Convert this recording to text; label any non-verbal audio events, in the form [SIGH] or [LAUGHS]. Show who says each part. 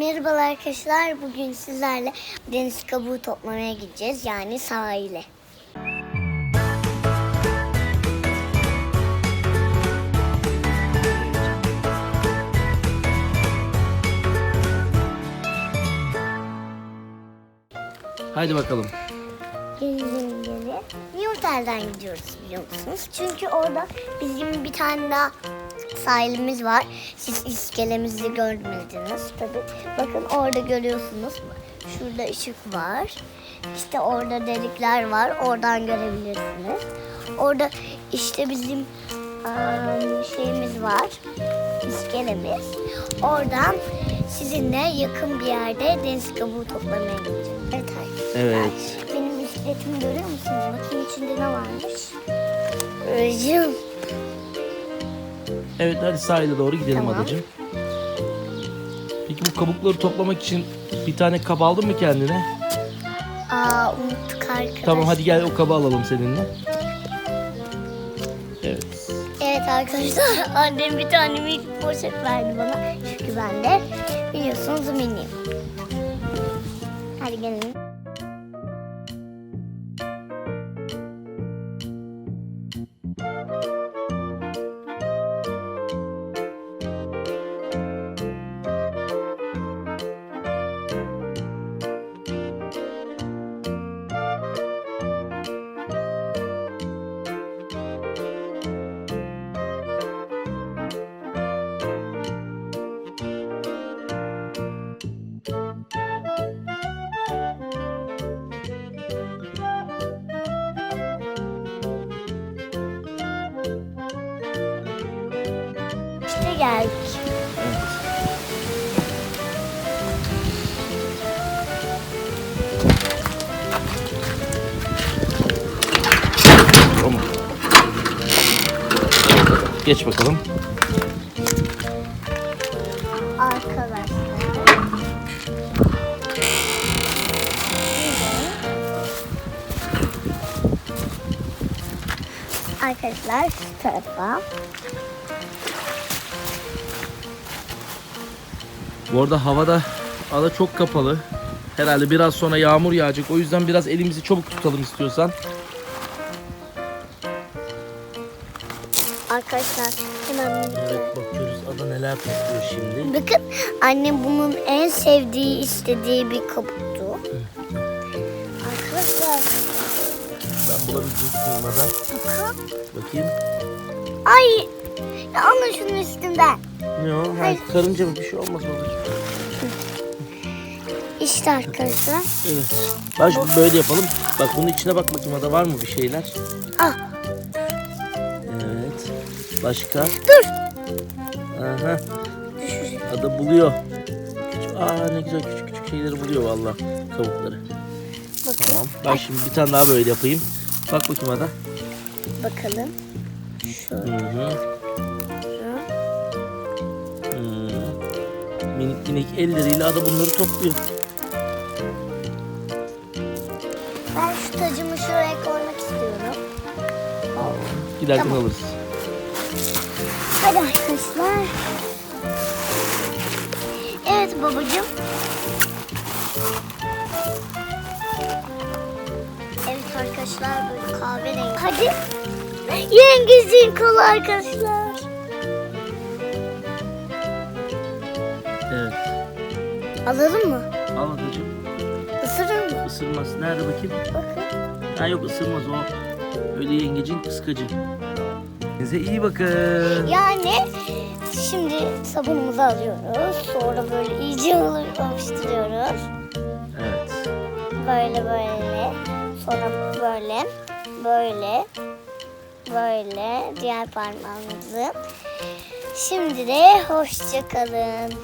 Speaker 1: Merhabalar arkadaşlar. Bugün sizlerle deniz kabuğu toplamaya gideceğiz. Yani sahile.
Speaker 2: Haydi bakalım.
Speaker 1: Gelin gelin. Niye otelden gidiyoruz biliyor musunuz? Çünkü orada bizim bir tane daha sahilimiz var. Siz iskelemizi görmediniz tabii. Bakın orada görüyorsunuz. Şurada ışık var. İşte orada delikler var. Oradan görebilirsiniz. Orada işte bizim şeyimiz var. İskelemiz. Oradan sizinle yakın bir yerde deniz kabuğu toplamaya gideceğiz. Evet arkadaşlar.
Speaker 2: Evet.
Speaker 1: Benim bisikletimi görüyor musunuz? Bakın içinde ne varmış? Rıcım.
Speaker 2: Evet hadi sahile doğru gidelim
Speaker 1: Tamam.
Speaker 2: adacığım. Peki bu kabukları toplamak için bir tane kaba aldın mı kendine?
Speaker 1: Aa unuttuk arkadaşlar.
Speaker 2: Tamam hadi gel o kaba alalım seninle. Evet.
Speaker 1: Evet arkadaşlar [LAUGHS] annem bir tane minik poşet verdi bana. Çünkü ben de biliyorsunuz miniyim. Hadi gelin. Geldik.
Speaker 2: Tamam. Geç bakalım.
Speaker 1: Arkadaşlar. Arkadaşlar şu tarafa.
Speaker 2: Bu arada havada ada çok kapalı. Herhalde biraz sonra yağmur yağacak. O yüzden biraz elimizi çabuk tutalım istiyorsan.
Speaker 1: Arkadaşlar hemen
Speaker 2: Evet bakıyoruz ada neler topluyor şimdi.
Speaker 1: Bakın annem bunun en sevdiği, istediği bir kabuktu. Arkadaşlar
Speaker 2: Ben bulabilecek miyim ada?
Speaker 1: bakın.
Speaker 2: Bakayım.
Speaker 1: Ay ya alın şunun üstünden.
Speaker 2: Ne o? Ha,
Speaker 1: Hayır.
Speaker 2: karınca mı? Bir şey olmaz babacığım.
Speaker 1: İşte arkadaşlar.
Speaker 2: Evet. Bak şimdi böyle yapalım. Bak bunun içine bak bakayım ada var mı bir şeyler?
Speaker 1: Ah
Speaker 2: Evet. Başka?
Speaker 1: dur.
Speaker 2: Aha.
Speaker 1: Düşür.
Speaker 2: Ada buluyor. Küçük, aa ne güzel küçük küçük şeyleri buluyor valla kabukları.
Speaker 1: Bakın
Speaker 2: Tamam. Ben şimdi bir tane daha böyle yapayım. Bak bakayım Ada.
Speaker 1: bakalım.
Speaker 2: Hı hı. Hı. Minik minik elleriyle Ada bunları topluyor.
Speaker 1: Ben şu tacımı şuraya koymak istiyorum.
Speaker 2: Giderken
Speaker 1: Tamam.
Speaker 2: alırız.
Speaker 1: Hadi arkadaşlar. Evet babacığım. Evet arkadaşlar böyle kahverengi. Hadi. Yengecin kolu arkadaşlar. Alalım mı?
Speaker 2: Al adacığım.
Speaker 1: Isırır mı?
Speaker 2: Isırmaz. Nerede bakayım?
Speaker 1: Bakın.
Speaker 2: Ha yok ısırmaz o. Öyle yengecin kıskacı. Size iyi bakın.
Speaker 1: Yani şimdi sabunumuzu alıyoruz. Sonra böyle iyice alıştırıyoruz.
Speaker 2: Evet.
Speaker 1: Böyle böyle. Sonra böyle. Böyle. Böyle. Diğer parmağımızı. Şimdi de hoşça kalın.